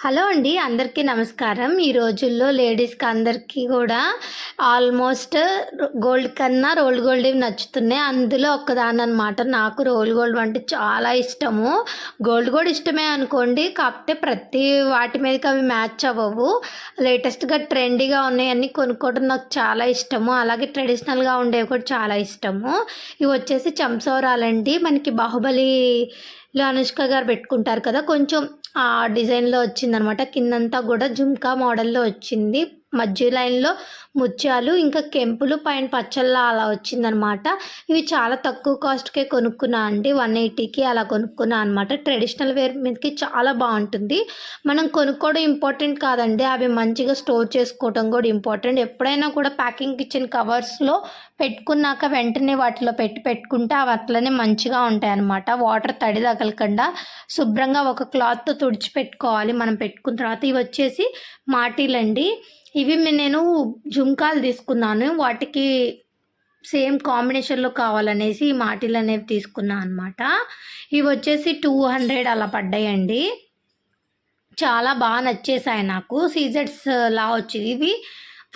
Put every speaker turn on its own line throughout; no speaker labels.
Hello అండి అందరికీ నమస్కారం. ఈ రోజుల్లో లేడీస్కి అందరికీ కూడా ఆల్మోస్ట్ గోల్డ్ కన్నా రోల్ గోల్డ్ నచ్చుతున్నాయి. అందులో ఒక్కదాని అనమాట నాకు రోల్ గోల్డ్ అంటే చాలా ఇష్టము. గోల్డ్ కూడా ఇష్టమే అనుకోండి. కాకపోతే ప్రతి వాటి మీదకి అవి మ్యాచ్ అవ్వవు. లేటెస్ట్గా ట్రెండీగా ఉన్నాయన్నీ కొనుక్కోవడం నాకు చాలా ఇష్టము. అలాగే ట్రెడిషనల్గా ఉండేవి కూడా చాలా ఇష్టము. ఇవి వచ్చేసి చంసోరాలండి. మనకి బాహుబలి ఇలా అనుష్క గారు పెట్టుకుంటారు కదా కొంచెం ఆ డిజైన్లో వచ్చిందనమాట. కిందంతా కూడా జుమ్కా మోడల్లో వచ్చింది. మధ్య లైన్లో ముత్యాలు ఇంకా కెంపులు పైన పచ్చళ్ళ అలా వచ్చిందనమాట. ఇవి చాలా తక్కువ కాస్ట్కే కొనుక్కున్నా అండి. వన్ ఎయిటీకి అలా కొనుక్కున్నా అనమాట. ట్రెడిషనల్ వేర్ మీదకి చాలా బాగుంటుంది. మనం కొనుక్కోవడం ఇంపార్టెంట్ కాదండి. అవి మంచిగా స్టోర్ చేసుకోవడం కూడా ఇంపార్టెంట్. ఎప్పుడైనా కూడా ప్యాకింగ్ కిచెన్ కవర్స్లో పెట్టుకున్నాక వెంటనే వాటిలో పెట్టి పెట్టుకుంటే అవి అట్లనే మంచిగా ఉంటాయి అనమాట వాటర్ తడి తగలకుండా శుభ్రంగా ఒక క్లాత్తో తుడిచిపెట్టుకోవాలి మనం పెట్టుకున్న తర్వాత ఇవి వచ్చేసి మాటీలండి. ఇవి నేను జుంకాలు తీసుకున్నాను. వాటికి సేమ్ కాంబినేషన్లో కావాలనేసి ఈ మాటిలు అనేవి తీసుకున్నాను అనమాట ఇవి వచ్చేసి టూ హండ్రెడ్ అలా పడ్డాయండి. చాలా బాగా నచ్చేసాయి నాకు. సీజర్స్ లా వచ్చింది ఇవి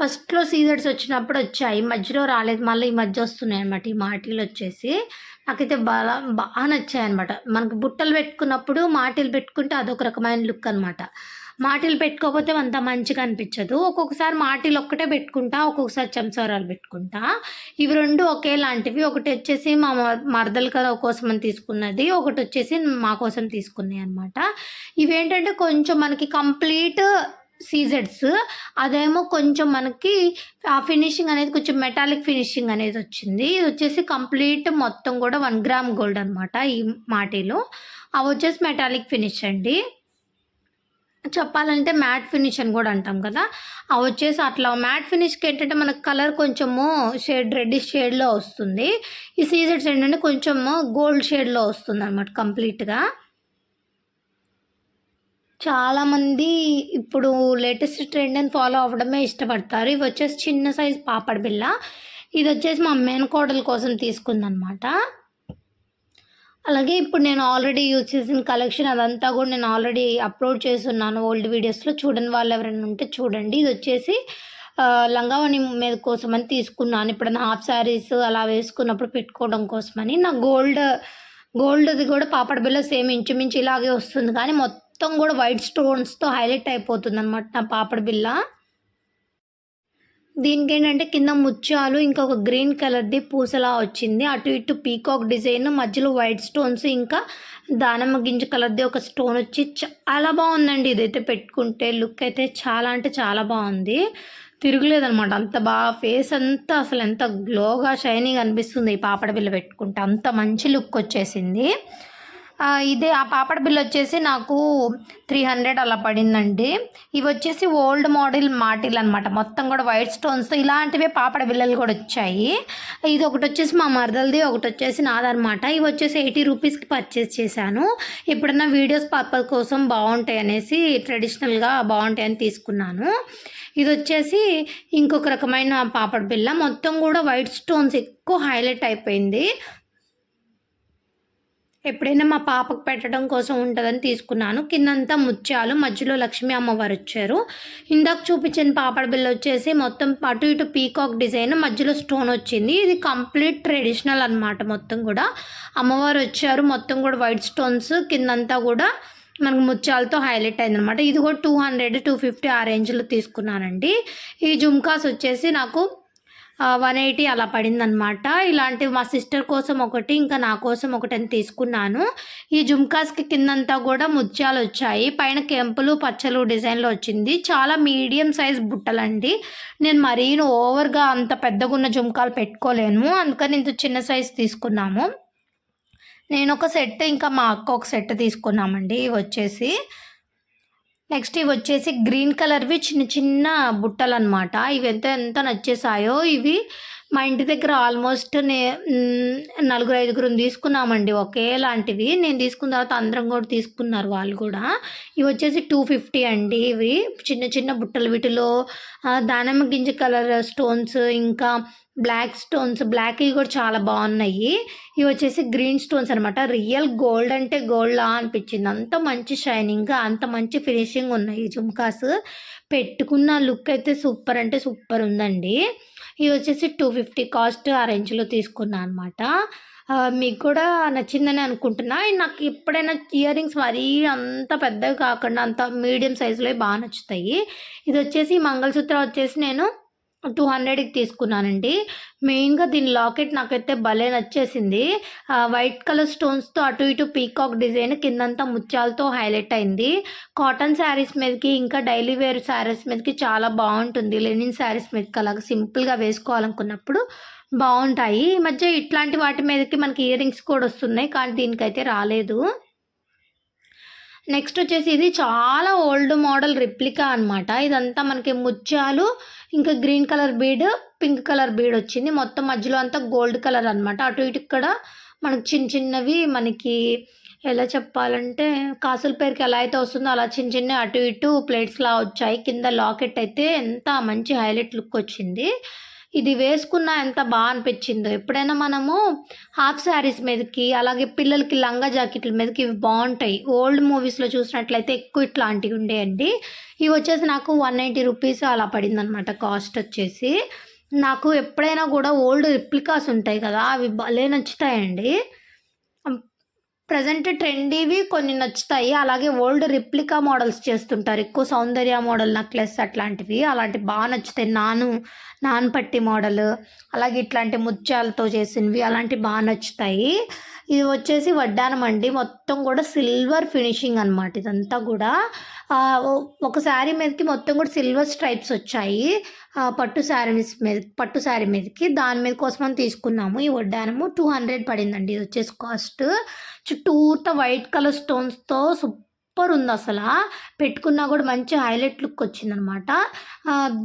ఫస్ట్లో సీజర్స్ వచ్చినప్పుడు వచ్చాయి. మధ్యలో రాలేదు. మళ్ళీ ఈ మధ్య వస్తున్నాయి అనమాట ఈ మాటీలు వచ్చేసి. నాకైతే బాగా బాగా నచ్చాయి అనమాట మనకు బుట్టలు పెట్టుకున్నప్పుడు మాటీలు పెట్టుకుంటే అదొక రకమైన లుక్ అనమాట మాటిలు పెట్టుకోకపోతే అంత మంచిగా అనిపించదు. ఒక్కొక్కసారి మాటిలు ఒక్కటే పెట్టుకుంటా ఒక్కొక్కసారి చెంచవరాలు పెట్టుకుంటా. ఇవి రెండు ఒకేలాంటివి. ఒకటి వచ్చేసి మా మ- మరదల కదా కోసం అని తీసుకున్నది. ఒకటి వచ్చేసి మా కోసం తీసుకున్నాయి అనమాట ఇవేంటంటే కొంచెం మనకి కంప్లీట్ సీజెడ్స్. అదేమో కొంచెం మనకి ఆ ఫినిషింగ్ అనేది కొంచెం మెటాలిక్ ఫినిషింగ్ అనేది వచ్చింది. ఇది వచ్చేసి కంప్లీట్ మొత్తం కూడా వన్ గ్రామ్ గోల్డ్ అనమాట ఈ మాటీలో. అవి వచ్చేసి మెటాలిక్ ఫినిష్ అండి. చెప్పాలంటే మ్యాట్ ఫినిష్ అని కూడా అంటాం కదా. అవి వచ్చేసి అట్లా మ్యాట్ ఫినిష్కి ఏంటంటే మనకు కలర్ కొంచెము షేడ్ రెడ్డిష్ షేడ్లో వస్తుంది. ఈ సీజెడ్స్ ఏంటంటే కొంచెము గోల్డ్ షేడ్లో వస్తుంది అనమాట కంప్లీట్గా చాలామంది ఇప్పుడు లేటెస్ట్ ట్రెండ్ అని ఫాలో అవ్వడమే ఇష్టపడతారు. ఇవి వచ్చేసి చిన్న సైజ్ పాపడ బిళ్ళ. ఇది వచ్చేసి మా మేనకోడల కోసం తీసుకుందనమాట అలాగే ఇప్పుడు నేను ఆల్రెడీ యూజ్ చేసిన కలెక్షన్ అదంతా కూడా నేను ఆల్రెడీ అప్లోడ్ చేస్తున్నాను ఓల్డ్ వీడియోస్లో చూడని వాళ్ళు ఎవరైనా ఉంటే చూడండి. ఇది వచ్చేసి ఆ, లంగావణి మీద కోసమని తీసుకున్నాను. ఇప్పుడు హాఫ్ శారీస్ అలా వేసుకున్నప్పుడు పెట్టుకోవడం కోసమని. నా గోల్డ్ గోల్డ్ది కూడా పాపడ బిల్ల సేమ్ ఇంచుమించు ఇలాగే వస్తుంది. కానీ మొత్తం కూడా వైట్ స్టోన్స్తో హైలైట్ అయిపోతుంది అనమాట నా పాపడ బిల్ల దీనికి ఏంటంటే కింద ముత్యాలు ఇంకొక గ్రీన్ కలర్ది పూసలా వచ్చింది. అటు ఇటు పీకాక్ డిజైన్ మధ్యలో వైట్ స్టోన్స్ ఇంకా దానిమ్మ గింజ కలర్ది ఒక స్టోన్ వచ్చి చాలా బాగుందండి ఇదైతే పెట్టుకుంటే. లుక్ అయితే చాలా అంటే చాలా బాగుంది. తిరగలేదనమాట అంత బాగా ఫేస్ అంతా అసలు ఎంత గ్లోగా షైనింగ్ అనిపిస్తుంది ఈ పాపడ బిల్ల పెట్టుకుంటే. అంత మంచి లుక్ వచ్చేసింది. ఇదే ఆ పాపడ బిల్ వచ్చేసి నాకు త్రీ హండ్రెడ్ అలా పడిందండి. ఇవి వచ్చేసి ఓల్డ్ మోడల్ మాటిల్ అనమాట మొత్తం కూడా వైట్ స్టోన్స్తో ఇలాంటివే పాపడ బిల్లలు కూడా వచ్చాయి. ఇది ఒకటి వచ్చేసి మా మరదలది ఒకటి వచ్చేసి నాదనమాట ఇవి వచ్చేసి ఎయిటీ రూపీస్కి పర్చేస్ చేశాను. ఇప్పుడన్నా వీడియోస్ పర్పస్ కోసం బాగుంటాయి అనేసి ట్రెడిషనల్గా బాగుంటాయని తీసుకున్నాను. ఇది వచ్చేసి ఇంకొక రకమైన పాపడ బిల్ల. మొత్తం కూడా వైట్ స్టోన్స్ ఎక్కువ హైలైట్ అయిపోయింది. ఎప్పుడైనా మా పాపకు పెట్టడం కోసం ఉంటుందని తీసుకున్నాను. కిందంతా ముత్యాలు మధ్యలో లక్ష్మీ అమ్మవారు వచ్చారు. ఇందాక చూపించిన పాపడ బిల్ల వచ్చేసి మొత్తం అటు ఇటు పీకాక్ డిజైన్ మధ్యలో స్టోన్ వచ్చింది. ఇది కంప్లీట్ ట్రెడిషనల్ అన్నమాట మొత్తం కూడా. అమ్మవారు వచ్చారు. మొత్తం కూడా వైట్ స్టోన్స్ కిందంతా కూడా మనకు ముత్యాలతో హైలైట్ అయిందనమాట ఇది కూడా టూ హండ్రెడ్ టూ ఫిఫ్టీ ఆ రేంజ్లో తీసుకున్నానండి. ఈ జుమ్కాస్ వచ్చేసి నాకు వన్ ఎయిటీ అలా పడిందనమాట ఇలాంటివి మా సిస్టర్ కోసం ఒకటి ఇంకా నా కోసం ఒకటి అని తీసుకున్నాను. ఈ జుమ్కాస్కి కిందంతా కూడా ముత్యాలు వచ్చాయి. పైన కెంపులు పచ్చలు డిజైన్లో వచ్చింది. చాలా మీడియం సైజ్ బుట్టలండి. నేను మరీను ఓవర్గా అంత పెద్దగా ఉన్న జుమ్కాలు పెట్టుకోలేను. అందుకని ఇంత చిన్న సైజ్ తీసుకున్నాము. నేను ఒక సెట్ ఇంకా మా అక్క ఒక సెట్ తీసుకున్నామండి. ఇవి వచ్చేసి నెక్స్ట్ ఇవి వచ్చేసి గ్రీన్ కలర్వి చిన్న చిన్న బుట్టలు అనమాట ఇవి ఎంత ఎంత నచ్చేసాయో ఇవి మా ఇంటి దగ్గర ఆల్మోస్ట్ నే నలుగురు ఐదుగురు తీసుకున్నామండి. ఒకేలాంటివి నేను తీసుకున్న తర్వాత అందరం కూడా తీసుకున్నారు వాళ్ళు కూడా. ఇవి వచ్చేసి టూ ఫిఫ్టీ అండి ఇవి. చిన్న చిన్న బుట్టలు వీటిలో దానిమ్మ గింజ కలర్ స్టోన్స్ ఇంకా బ్లాక్ స్టోన్స్ బ్లాక్ కూడా చాలా బాగున్నాయి. ఇవి వచ్చేసి గ్రీన్ స్టోన్స్ అనమాట రియల్ గోల్డ్ అంటే గోల్డ్ లా అనిపించింది. అంత మంచి షైనింగ్ అంత మంచి ఫినిషింగ్ ఉన్నాయి జుమ్కాస్. పెట్టుకున్న లుక్ అయితే సూపర్ అంటే సూపర్ ఉందండి. ఇవి వచ్చేసి టూ ఫిఫ్టీ కాస్ట్ ఆ రేంజ్లో తీసుకున్నాను అనమాట మీకు కూడా నచ్చిందని అనుకుంటున్నా. నాకు ఎప్పుడైనా ఇయర్ రింగ్స్ మరీ అంత పెద్దవి కాకుండా అంత మీడియం సైజులో బాగా నచ్చుతాయి. ఇది వచ్చేసి మంగళసూత్రం వచ్చేసి నేను టూ హండ్రెడ్కి తీసుకున్నానండి. మెయిన్గా దీని లాకెట్ నాకైతే భలే నచ్చేసింది. వైట్ కలర్ స్టోన్స్తో అటు ఇటు పీకాక్ డిజైన్ కిందంతా ముత్యాలతో హైలైట్ అయింది. కాటన్ శారీస్ మీదకి ఇంకా డైలీ వేర్ శారీస్ మీదకి చాలా బాగుంటుంది. లెనిన్ శారీస్ మీదకి అలాగ సింపుల్గా వేసుకోవాలనుకున్నప్పుడు బాగుంటాయి. ఈ మధ్య ఇట్లాంటి వాటి మీదకి మనకి ఇయర్ రింగ్స్ కూడా వస్తున్నాయి. కానీ దీనికైతే రాలేదు. నెక్స్ట్ వచ్చేసి ఇది చాలా ఓల్డ్ మోడల్ రిప్లికా అనమాట ఇదంతా మనకి ముత్యాలు ఇంకా green colour bead pink colour bead వచ్చింది. మొత్తం మధ్యలో అంతా గోల్డ్ కలర్ అనమాట అటు ఇటు ఇక్కడ మనకి చిన్న చిన్నవి మనకి ఎలా చెప్పాలంటే కాసుల పేరుకి ఎలా అయితే వస్తుందో అలా చిన్న చిన్న అటు ఇటు ప్లేట్స్లా వచ్చాయి. కింద లాకెట్ అయితే ఎంత మంచి హైలైట్ లుక్ వచ్చింది. ఇది వేసుకున్న ఎంత బాగా అనిపించిందో. ఎప్పుడైనా మనము హాఫ్ శారీస్ మీదకి అలాగే పిల్లలకి లంగా జాకెట్ల మీదకి ఇవి బాగుంటాయి. ఓల్డ్ మూవీస్లో చూసినట్లయితే ఎక్కువ ఇట్లాంటివి ఉండేయండి. ఇవి వచ్చేసి నాకు వన్ నైంటీ రూపీస్ అలా పడిందనమాట కాస్ట్ వచ్చేసి. నాకు ఎప్పుడైనా కూడా ఓల్డ్ రిప్లికాస్ ఉంటాయి కదా అవి భలే నచ్చుతాయండి. ప్రజెంట్ ట్రెండీవి కొన్ని నచ్చుతాయి. అలాగే ఓల్డ్ రిప్లికా మోడల్స్ చేస్తుంటారు. ఎక్కువ సౌందర్య మోడల్ నెక్లెస్ అట్లాంటివి. అలాంటివి బాగా నచ్చుతాయి. నాను నాన్ పట్టి మోడల్ అలాగే ఇట్లాంటి ముత్యాలతో చేసినవి అలాంటివి బాగా నచ్చుతాయి. ఇది వచ్చేసి వడ్డానం అండి. మొత్తం కూడా సిల్వర్ ఫినిషింగ్ అనమాట ఇదంతా కూడా. ఒక శారీ మీదకి మొత్తం కూడా సిల్వర్ స్ట్రైప్స్ వచ్చాయి. పట్టు శారీస్ మీద పట్టు శారీ మీదకి. దాని మీద కోసమని తీసుకున్నాము. ఈ వడ్డానము టూ హండ్రెడ్ పడిందండి. ఇది వచ్చేసి కాస్ట్. చుట్టూత వైట్ కలర్ స్టోన్స్తో సూపర్ ఉంది అసలు. పెట్టుకున్నా కూడా మంచి హైలైట్ లుక్ వచ్చిందనమాట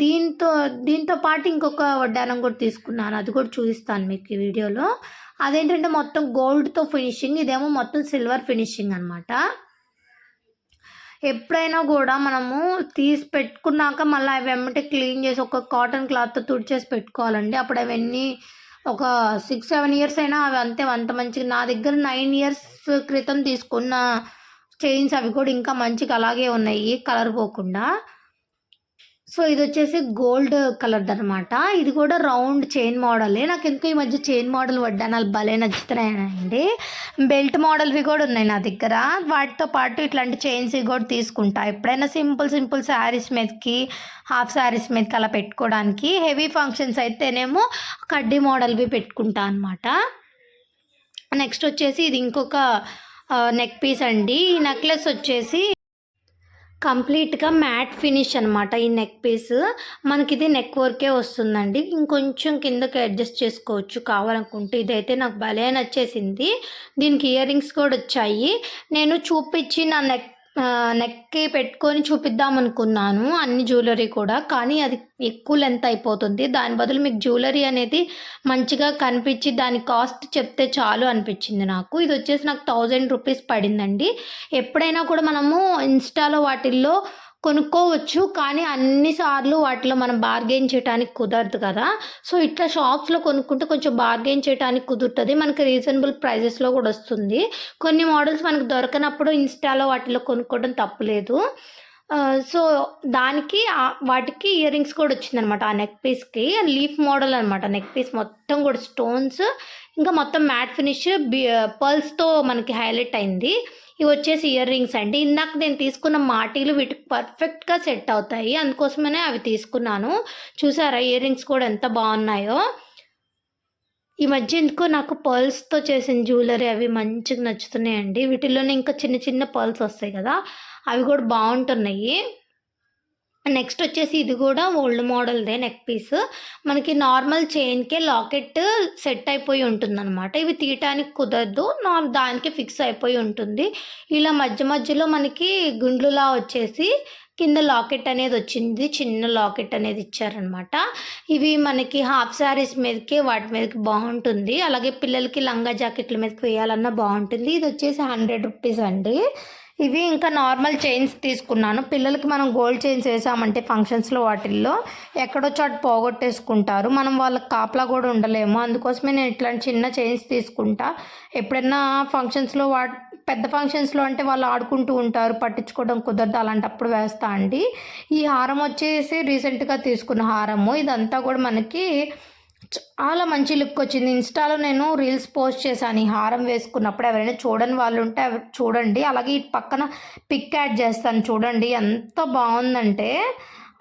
దీంతో దీంతో పాటు ఇంకొక వడ్డానం కూడా తీసుకున్నాను. అది కూడా చూపిస్తాను మీకు ఈ వీడియోలో. అదేంటంటే మొత్తం గోల్డ్తో ఫినిషింగ్ ఇదేమో మొత్తం సిల్వర్ ఫినిషింగ్ అనమాట ఎప్పుడైనా కూడా మనము తీసి పెట్టుకున్నాక మళ్ళీ అవి వెంబటి క్లీన్ చేసి ఒక కాటన్ క్లాత్తో తుడిచేసి పెట్టుకోవాలండి. అప్పుడు అవన్నీ ఒక సిక్స్ సెవెన్ ఇయర్స్ అయినా అవి అంతే అంత మంచిగా నా దగ్గర నైన్ ఇయర్స్ క్రితం తీసుకున్న చైన్స్ అవి కూడా ఇంకా మంచిగా అలాగే ఉన్నాయి కలర్ పోకుండా. సో ఇది వచ్చేసి గోల్డ్ కలర్ది అనమాట ఇది కూడా రౌండ్ చైన్ మోడలే. నాకు ఎందుకు ఈ మధ్య చైన్ మోడల్ వడ్డానాలు భలే నచ్చుతున్నాయండి బెల్ట్ మోడల్వి కూడా ఉన్నాయి నా దగ్గర. వాటితో పాటు ఇట్లాంటి చైన్స్ కూడా తీసుకుంటా. ఎప్పుడైనా సింపుల్ సింపుల్ శారీస్ మీదకి హాఫ్ శారీస్ మీదకి అలా పెట్టుకోవడానికి హెవీ ఫంక్షన్స్ అయితేనేమో కడ్డీ మోడల్వి పెట్టుకుంటా అనమాట నెక్స్ట్ వచ్చేసి ఇది ఇంకొక నెక్ పీస్ అండి. ఈ నెక్లెస్ వచ్చేసి కంప్లీట్గా మ్యాట్ ఫినిష్ అనమాట ఈ నెక్ పీస్. మనకి ఇది నెక్ వర్కే వస్తుందండి. ఇంకొంచెం కిందకి అడ్జస్ట్ చేసుకోవచ్చు కావాలనుకుంటే. ఇదైతే నాకు భలే నచ్చేసింది. దీనికి ఇయర్ రింగ్స్ కూడా వచ్చాయి. నేను చూపించి నా నెక్ నెక్కి పెట్టుకొని చూపిద్దాం అనుకున్నాను అన్ని జ్యువెలరీ కూడా. కానీ అది ఎక్కువ లెంత్ అయిపోతుంది. దాని బదులు మీకు జ్యువెలరీ అనేది మంచిగా కనిపించి దాని కాస్ట్ చెప్తే చాలు అనిపించింది నాకు. ఇది వచ్చేసి నాకు థౌజండ్ రూపీస్ పడిందండి. ఎప్పుడైనా కూడా మనము ఇన్స్టాలో వాటిల్లో కొనుక్కోవచ్చు కానీ అన్నిసార్లు వాటిలో మనం బార్గెన్ చేయడానికి కుదరదు కదా. సో ఇట్లా షాప్స్లో కొనుక్కుంటే కొంచెం బార్గెన్ చేయడానికి కుదురుతుంది. మనకి రీజనబుల్ ప్రైజెస్లో కూడా వస్తుంది. కొన్ని మోడల్స్ మనకు దొరకనప్పుడు ఇన్స్టాలో వాటిలో కొనుక్కోవడం తప్పులేదు. సో దానికి వాటికి ఇయర్ రింగ్స్ కూడా వచ్చిందనమాట ఆ నెక్ పీస్కి లీఫ్ మోడల్ అనమాట. నెక్ పీస్ మొత్తం కూడా స్టోన్స్ ఇంకా మొత్తం మ్యాట్ ఫినిష్ పర్ల్స్తో మనకి హైలైట్ అయింది. ఇవి వచ్చేసి ఇయర్ రింగ్స్ అండి. ఇందాక నేను తీసుకున్న మాటీలు వీటికి పర్ఫెక్ట్గా సెట్ అవుతాయి. అందుకోసమనే అవి తీసుకున్నాను. చూసారా ఇయర్ రింగ్స్ కూడా ఎంత బాగున్నాయో. ఈ మధ్య ఎందుకో నాకు పర్ల్స్తో చేసిన జ్యువెలరీ అవి మంచిగా నచ్చుతున్నాయండి. వీటిల్లోనే ఇంకా చిన్న చిన్న పర్ల్స్ వస్తాయి కదా. అవి కూడా బాగుంటున్నాయి. నెక్స్ట్ వచ్చేసి ఇది కూడా ఓల్డ్ మోడల్దే నెక్ పీస్. మనకి నార్మల్ చైన్కే లాకెట్ సెట్ అయిపోయి ఉంటుంది అనమాట ఇవి తీయటానికి కుదరదు. నార్ దానికి ఫిక్స్ అయిపోయి ఉంటుంది. ఇలా మధ్య మధ్యలో మనకి గుండ్లులా వచ్చేసి కింద లాకెట్ అనేది వచ్చింది. చిన్న లాకెట్ అనేది ఇచ్చారనమాట ఇవి మనకి హాఫ్ శారీస్ మీదకి వాటి మీదకి బాగుంటుంది. అలాగే పిల్లలకి లంగా జాకెట్ల మీదకి వేయాలన్నా బాగుంటుంది. ఇది వచ్చేసి హండ్రెడ్ రూపీస్ అండి. ఇవి ఇంకా నార్మల్ చైన్స్ తీసుకున్నాను. పిల్లలకి మనం గోల్డ్ చైన్స్ వేసామంటే ఫంక్షన్స్లో వాటిల్లో ఎక్కడో చోట పోగొట్టేసుకుంటారు. మనం వాళ్ళకి కాపలా కూడా ఉండలేము. అందుకోసమే నేను ఇట్లాంటి చిన్న చైన్స్ తీసుకుంటా. ఎప్పుడైనా ఫంక్షన్స్లో వా పెద్ద ఫంక్షన్స్లో అంటే వాళ్ళు ఆడుకుంటూ ఉంటారు. పట్టించుకోవడం కుదరదు. అలాంటప్పుడు వేస్తా అండి. ఈ హారం వచ్చేసి రీసెంట్గా తీసుకున్న హారము. ఇదంతా కూడా మనకి చాలా మంచి లుక్ వచ్చింది. ఇన్స్టాలో నేను రీల్స్ పోస్ట్ చేశాను. ఈ హారం వేసుకున్నప్పుడు ఎవరైనా చూడని వాళ్ళు ఉంటే చూడండి. అలాగే ఈ పక్కన పిక్ యాడ్ చేస్తాను. చూడండి ఎంత బాగుందంటే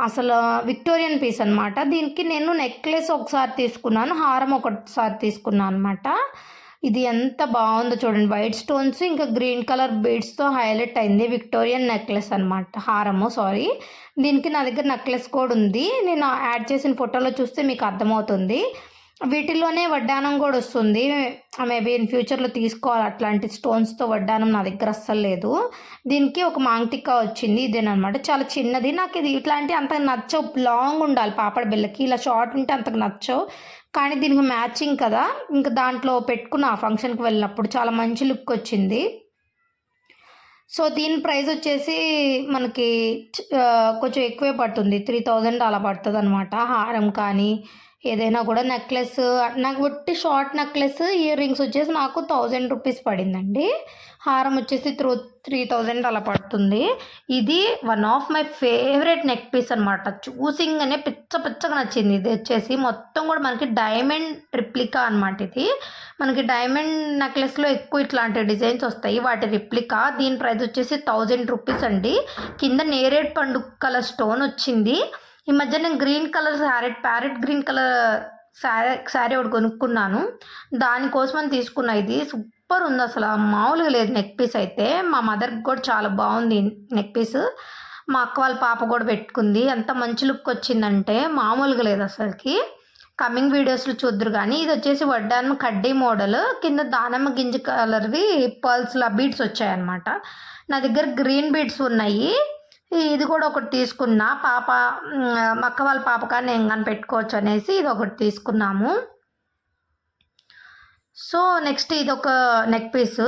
అసలు విక్టోరియన్ పీస్ అనమాట దీనికి నేను నెక్లెస్ ఒకసారి తీసుకున్నాను. హారం ఒకసారి తీసుకున్నాను అనమాట ఇది ఎంత బాగుందో చూడండి. వైట్ స్టోన్స్ ఇంకా గ్రీన్ కలర్ బీడ్స్తో హైలైట్ అయింది. విక్టోరియన్ నెక్లెస్ అనమాట హారము సారీ దీనికి నా దగ్గర నెక్లెస్ కూడా ఉంది. నేను యాడ్ చేసిన ఫోటోలో చూస్తే మీకు అర్థమవుతుంది. వీటిల్లోనే వడ్డానం కూడా వస్తుంది. మేబీ ఇన్ ఫ్యూచర్లో తీసుకోవాలి. అట్లాంటి స్టోన్స్తో వడ్డానం నా దగ్గర అస్సలు లేదు. దీనికి ఒక మాంగ్టిక్క వచ్చింది. ఇదేనమాట చాలా చిన్నది. నాకు ఇది ఇట్లాంటి అంత నచ్చవు. లాంగ్ ఉండాలి. పాపడ బిల్లకి ఇలా షార్ట్ ఉంటే అంతకు నచ్చవు. కానీ దీనికి మ్యాచింగ్ కదా. ఇంకా దాంట్లో పెట్టుకున్న. ఆ ఫంక్షన్కి వెళ్ళినప్పుడు చాలా మంచి లుక్ వచ్చింది. సో దీని ప్రైస్ వచ్చేసి మనకి కొంచెం ఎక్కువే పడుతుంది. త్రీ థౌజండ్ అలా పడుతుంది అనమాట హారం కానీ ఏదైనా కూడా నెక్లెస్ నాకు బట్టి షార్ట్ నెక్లెస్ ఇయర్ రింగ్స్ వచ్చేసి నాకు థౌజండ్ రూపీస్ పడిందండి. హారం వచ్చేసి త్రూ త్రీ థౌజండ్ అలా పడుతుంది. ఇది one of my favourite neck piece అనమాట చూసింగ్గానే పిచ్చ పిచ్చగా నచ్చింది. ఇది వచ్చేసి మొత్తం కూడా మనకి డైమండ్ రిప్లికా అనమాట ఇది. మనకి డైమండ్ నెక్లెస్లో ఎక్కువ ఇట్లాంటి డిజైన్స్ వస్తాయి. వాటి రిప్లికా దీని ప్రైస్ వచ్చేసి థౌజండ్ రూపీస్ అండి. కింద నేరేడ్ పండు కలర్ స్టోన్ వచ్చింది. ఈ మధ్య నేను green colour sari parrot green colour sari sari ఒకటి కొనుక్కున్నాను. దానికోసమని తీసుకున్నా. ఇది సూపర్ ఉంది అసలు. మామూలుగా లేదు నెక్ పీస్ అయితే. మా మదర్కి కూడా చాలా బాగుంది నెక్ పీస్ మా అక్క వాళ్ళ పాప కూడా పెట్టుకుంది. ఎంత మంచి లుక్ వచ్చిందంటే మామూలుగా లేదు అసలుకి. కమింగ్ వీడియోస్లో చూద్దరు కానీ ఇది వచ్చేసి వడ్డానం కడ్డీ మోడల్. కింద దానమ్మ గింజ కలర్వి పర్ల్స్లా బీడ్స్ వచ్చాయన్నమాట. నా దగ్గర గ్రీన్ బీడ్స్ ఉన్నాయి. ఇది కూడా ఒకటి తీసుకున్నా. పాప అక్క వాళ్ళ పాప కానీ నేను కానీ పెట్టుకోవచ్చు అనేసి ఇది ఒకటి తీసుకున్నాము. సో నెక్స్ట్ ఇది ఒక నెక్ పీస్.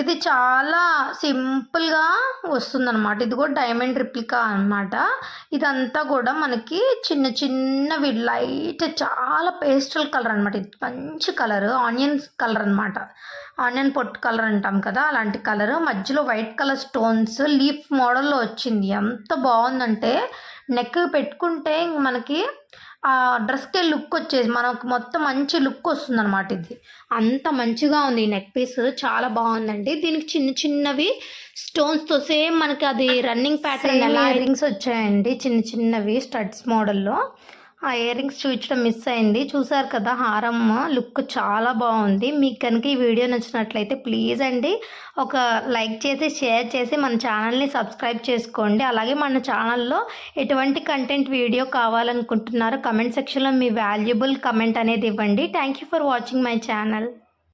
ఇది చాలా సింపుల్గా వస్తుందన్నమాట. ఇది కూడా డైమండ్ రిప్లికా అనమాట ఇదంతా కూడా మనకి చిన్న చిన్నవి లైట్ చాలా పేస్టల్ కలర్ అనమాట ఇది మంచి కలర్. ఆనియన్ కలర్ అనమాట ఆనియన్ పొట్టు కలర్ అంటాం కదా అలాంటి కలర్. మధ్యలో వైట్ కలర్ స్టోన్స్ లీఫ్ మోడల్లో వచ్చింది. ఎంత బాగుందంటే నెక్ పెట్టుకుంటే మనకి ఆ డ్రెస్కి లుక్ వచ్చేసి మనకు మొత్తం మంచి లుక్ వస్తుంది అనమాట ఇది. అంత మంచిగా ఉంది ఈ నెక్ పీస్. చాలా బాగుందండి. దీనికి చిన్న చిన్నవి స్టోన్స్తో సేమ్ మనకి అది రన్నింగ్ ప్యాటర్న్ ఎలా రింగ్స్ వచ్చాయండి. చిన్న చిన్నవి స్టడ్స్ మోడల్లో ఆ ఇయర్ రింగ్స్ చూపించడం మిస్ అయింది. చూసారు కదా హారం లుక్ చాలా బాగుంది. మీకు కనుక ఈ వీడియో నచ్చినట్లయితే ప్లీజ్ అండి ఒక లైక్ చేసి షేర్ చేసి మన ఛానల్ని సబ్స్క్రైబ్ చేసుకోండి. అలాగే మన ఛానల్లో ఎటువంటి కంటెంట్ వీడియో కావాలనుకుంటున్నారో కమెంట్ సెక్షన్లో మీ వాల్యుబుల్ కమెంట్ అనేది ఇవ్వండి. Thank you for watching my channel